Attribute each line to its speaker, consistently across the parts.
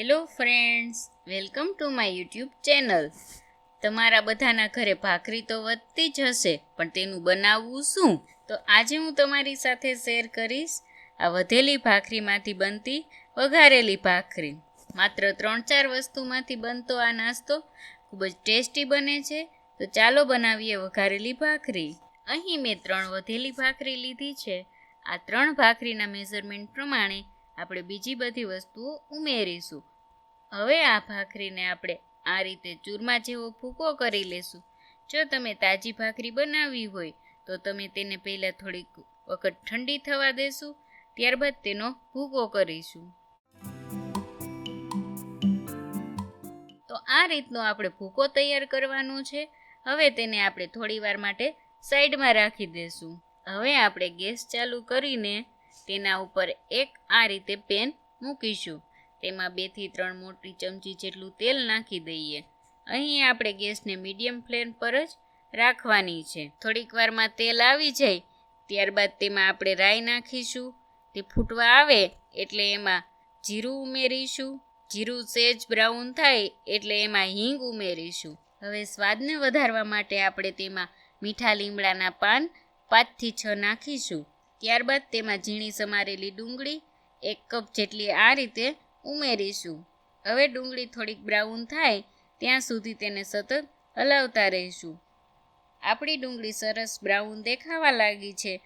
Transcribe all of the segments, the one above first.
Speaker 1: Hello friends welcome to my YouTube channel તમારા બધાના ઘરે ભાખરી તો વધતી જ હશે, પણ તેનું બનાવવું શું? તો આજે હું તમારી સાથે શેર કરીશ આ વધેલી ભાખરીમાંથી બનતી વઘારેલી ભાખરી. માત્ર ત્રણ ચાર વસ્તુમાંથી બનતો આ નાસ્તો ખૂબ જ ટેસ્ટી બને છે. તો ચાલો બનાવીએ વઘારેલી ભાખરી. અહીં મેં ત્રણ વધેલી ભાખરી લીધી છે. આ ત્રણ ભાખરીના મેઝરમેન્ટ પ્રમાણે આપણે બીજી બધી વસ્તુઓ ઉમેરીશું. હવે આ ભાખરીને આપણે આ રીતે ચૂરમા જેવો ભૂકો કરી લેશું. જો તમે તાજી ભાખરી બનાવવી હોય, તો તમે તેને પહેલાં થોડીક વખત ઠંડી થવા દેશું, ત્યારબાદ તેનો ભૂકો કરીશું. તો આ રીતનો આપણે ભૂકો તૈયાર કરવાનો છે. હવે તેને આપણે થોડીવાર માટે સાઈડમાં રાખી દઈશું હવે આપણે ગેસ ચાલુ કરીને તેના ઉપર એક આ રીતે પેન મૂકીશું. તેમાં બેથી ત્રણ મોટી ચમચી જેટલું તેલ નાખી દઈએ. અહીં આપણે ગેસને મીડિયમ ફ્લેમ પર જ રાખવાની છે. થોડીક વારમાં તેલ આવી જાય, ત્યારબાદ તેમાં આપણે રાઈ નાખીશું. તે ફૂટવા આવે એટલે એમાં જીરું ઉમેરીશું. જીરું સેજ બ્રાઉન થાય એટલે એમાં હિંગ ઉમેરીશું. હવે સ્વાદને વધારવા માટે આપણે તેમાં મીઠા લીમડાના પાન પાંચથી છ નાખીશું. ત્યારબાદ તેમાં ઝીણી સમારેલી ડુંગળી, એક કપ જેટલી આ રીતે ઉમેરીશું. હવે ડુંગળી થોડીક બ્રાઉન થાય, ત્યાં સુધી તેને સતત હલાવતા રહીશું. આપણી ડુંગળી સરસ બ્રાઉન દેખાવા લાગી છે.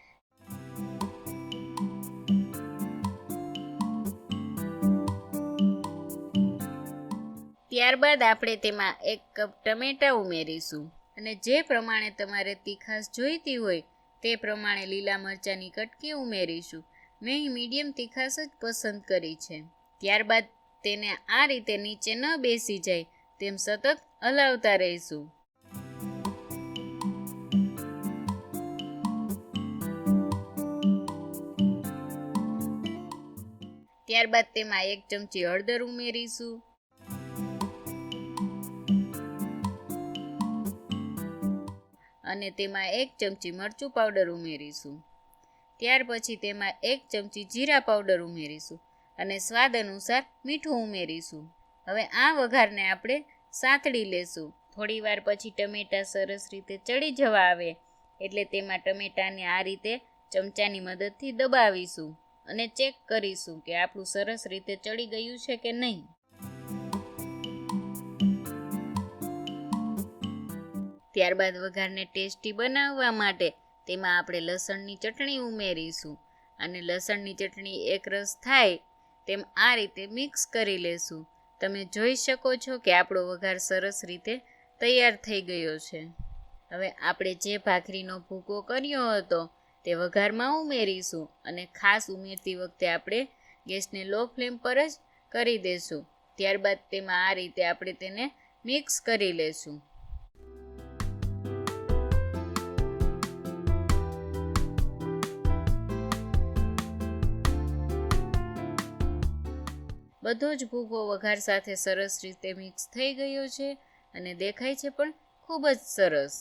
Speaker 1: ત્યારબાદ આપણે તેમાં એક કપ ટમેટાં ઉમેરીશું. અને જે પ્રમાણે તમારે તીખાશ જોઈતી હોય, તે પ્રમાણે લીલા મરચાંની કટકી ઉમેરીશું. મેં મીડિયમ તીખાશ જ પસંદ કરી છે. ત્યારબાદ તેને આ રીતે નીચે ન બેસી જાય, તેમ સતત હલાવતા રહીશું. ત્યારબાદ તેમાં એક ચમચી હળદર ઉમેરીશું. અને તેમાં એક ચમચી મરચું પાવડર ઉમેરીશું. ત્યાર પછી તેમાં એક ચમચી જીરા પાવડર ઉમેરીશું. અને સ્વાદ અનુસાર મીઠું ઉમેરીશું. હવે આ વઘારને આપણે સાંતળી લેશું. થોડીવાર પછી ટમેટાં સરસ રીતે ચડી જવા આવે, એટલે તેમાં ટમેટાને આ રીતે ચમચાની મદદથી દબાવીશું અને ચેક કરીશું કે આપણું સરસ રીતે ચડી ગયું છે કે નહીં. ત્યારબાદ વઘારને ટેસ્ટી બનાવવા માટે તેમાં આપણે લસણની ચટણી ઉમેરીશું. અને લસણની ચટણી એક રસ થાય તેમ આ રીતે મિક્સ કરી લેશું. તમે જોઈ શકો છો કે આપણો વઘાર સરસ રીતે તૈયાર થઈ ગયો છે. હવે આપણે જે ભાખરીનો ભૂકો કર્યો હતો તે વઘારમાં ઉમેરીશું અને ખાસ ઉમેરતી વખતે આપણે ગેસને લો ફ્લેમ પર જ કરી દેશું. ત્યારબાદ તેમાં આ રીતે આપણે તેને મિક્સ કરી લેશું. બધો જ ભૂકો વઘાર સાથે સરસ રીતે મિક્સ થઈ ગયો છે અને દેખાય છે પણ ખૂબ જ સરસ.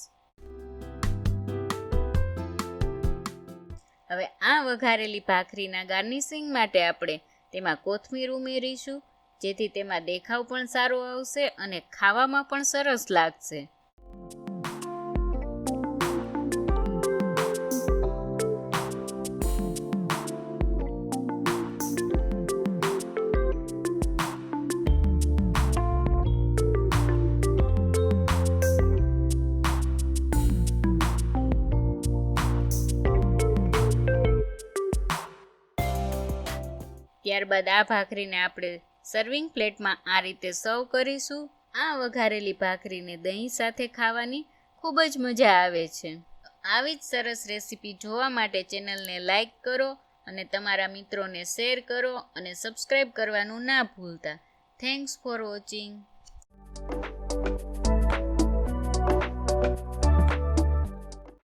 Speaker 1: હવે આ વઘારેલી ભાખરીના ગાર્નિશિંગ માટે આપણે તેમાં કોથમીર ઉમેરીશું, જેથી તેમાં દેખાવ પણ સારો આવશે અને ખાવામાં પણ સરસ લાગશે. ત્યારબાદ આ ભાખરીને આપણે સર્વિંગ પ્લેટમાં આ રીતે સર્વ કરીશું. આ વઘારેલી ભાખરીને દહીં સાથે ખાવાની ખૂબ જ મજા આવે છે. આવી જ સરસ રેસીપી જોવા માટે ચેનલને લાઇક કરો અને તમારા મિત્રોને શેર કરો અને સબસ્ક્રાઈબ કરવાનું ના ભૂલતા. Thanks for watching